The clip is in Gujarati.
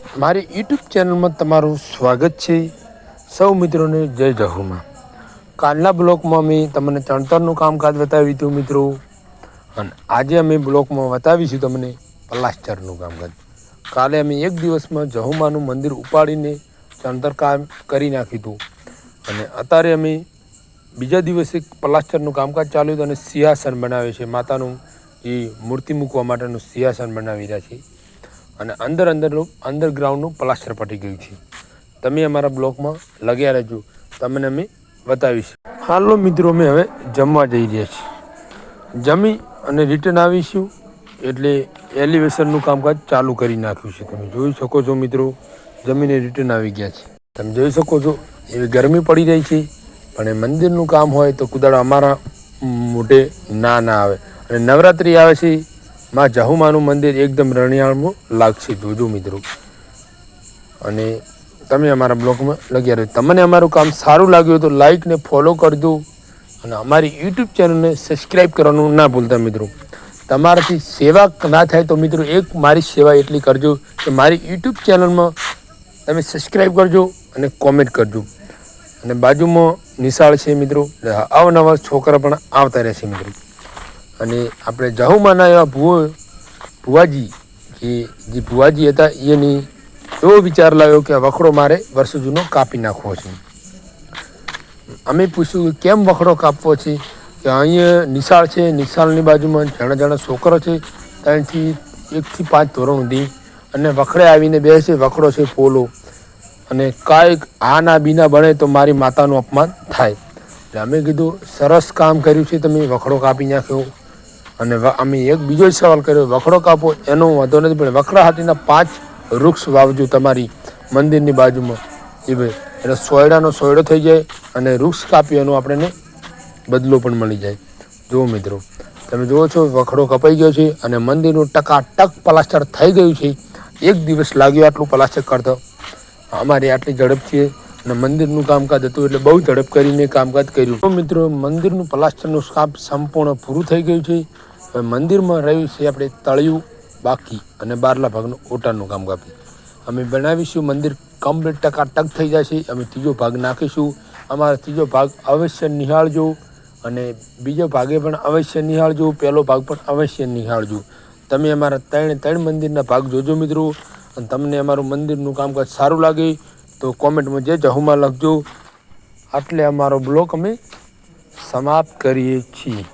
મારી યુટ્યુબ ચેનલમાં તમારું સ્વાગત છે. સૌ મિત્રોને જય જહુમાં. કાલના બ્લોકમાં અમે તમને ચણતરનું કામકાજ બતાવ્યું હતું મિત્રો. અને આજે અમે બ્લોકમાં બતાવીશું તમને પ્લાસ્ટરનું કામકાજ. કાલે અમે એક દિવસમાં જહુમાનું મંદિર ઉપાડીને ચણતર કામ કરી નાખ્યું હતું અને અત્યારે અમે બીજા દિવસે પ્લાસ્ટરનું કામકાજ ચાલ્યું હતું અને સિંહાસન બનાવે છે. માતાનું એ મૂર્તિ મૂકવા માટેનું સિંહાસન બનાવી રહ્યા છે અને અંદર અંદરનું, અંડરગ્રાઉન્ડનું પ્લાસ્ટર પટી ગયું છે. તમે અમારા બ્લોકમાં લગ્યા રહેજો. તમને અમે બતાવીશું. હાલો મિત્રો, અમે હવે જમવા જઈ રહ્યા છીએ. જમી અને રિટર્ન આવીશું એટલે એલિવેશનનું કામકાજ ચાલુ કરી નાખ્યું છે. તમે જોઈ શકો છો મિત્રો, જમીને રિટર્ન આવી ગયા છે. તમે જોઈ શકો છો, એવી ગરમી પડી રહી છે. પણ એ મંદિરનું કામ હોય તો કુદાડો અમારા મોઢે ના ના આવે. અને નવરાત્રિ આવે છે માં જહુમાનું મંદિર એકદમ રણિયાળમાં લાગશે જોજો મિત્રો. અને તમે અમારા બ્લોગમાં લગ્યા રહ્યો તમને અમારું કામ સારું લાગ્યું તો લાઈક ને ફોલો કરજો. અને અમારી યુટ્યુબ ચેનલને સબસ્ક્રાઈબ કરવાનું ના ભૂલતા મિત્રો. તમારાથી સેવા ના થાય તો મિત્રો એક મારી સેવા એટલી કરજો કે મારી યુટ્યુબ ચેનલમાં તમે સબસ્ક્રાઈબ કરજો અને કોમેન્ટ કરજો. અને બાજુમાં નિશાળ છે મિત્રો. અવનવા છોકરા પણ આવતા રહેશે મિત્રો. અને આપણે જાહુમાના એવા ભુવો, ભુવાજી, કે જે ભુવાજી હતા, એની એવો વિચાર લાવ્યો કે વખડો મારે વર્ષો જૂનો કાપી નાખવો છે. અમે પૂછ્યું કે કેમ વખડો કાપવો છે? કે અહીંયા નિશાળ છે, નિશાળની બાજુમાં જણા જણા છોકરો છે, ત્રણથી એકથી પાંચ ધોરણ સુધી. અને વખડે આવીને બેસે, વખડો છે પોલો. અને કાંઈક આ ના બીના બને તો મારી માતાનું અપમાન થાય. એટલે અમે કીધું, સરસ કામ કર્યું છે તમે, વખડો કાપી નાખ્યો. અને અમે એક બીજો સવાલ કર્યો, વખડો કાપો, એનો વાંધો નથી, પણ વખડા હાથીના પાંચ વૃક્ષ વાવજો તમારી મંદિરની બાજુમાં. એ ભાઈ, એટલે સોયડાનો સોયડો થઈ જાય અને વૃક્ષ કાપી એનો આપણને બદલો પણ મળી જાય. જુઓ મિત્રો, તમે જુઓ છો, વખડો કપાઈ ગયો છે અને મંદિરનું ટકાટક પ્લાસ્ટર થઈ ગયું છે. એક દિવસ લાગ્યો આટલું પ્લાસ્ટર કરતો અમારી આટલી ઝડપ છે અને મંદિરનું કામકાજ હતું એટલે બહુ ઝડપ કરીને કામકાજ કર્યું. મિત્રો, મંદિરનું પ્લાસ્ટરનું કામ સંપૂર્ણ પૂરું થઈ ગયું છે. હવે મંદિરમાં રહ્યું છે આપણે તળિયું, બાકી અને બારલા ભાગનું ઓટાનું કામ કાપી અમે બનાવીશું મંદિર કમ્પ્લીટ ટકાટક થઈ જશે. અમે ત્રીજો ભાગ નાખીશું. અમારો ત્રીજો ભાગ અવશ્ય નિહાળજો અને બીજો ભાગે પણ અવશ્ય નિહાળજો. પહેલો ભાગ પણ અવશ્ય નિહાળજો. તમે અમારા ત્રણ ત્રણ મંદિરના ભાગ જોજો મિત્રો. અને તમને અમારું મંદિરનું કામકાજ સારું લાગે તો કોમેન્ટમાં જે જહુમાં લખજો. આટલે અમારો બ્લોક અમે સમાપ્ત કરીએ છીએ.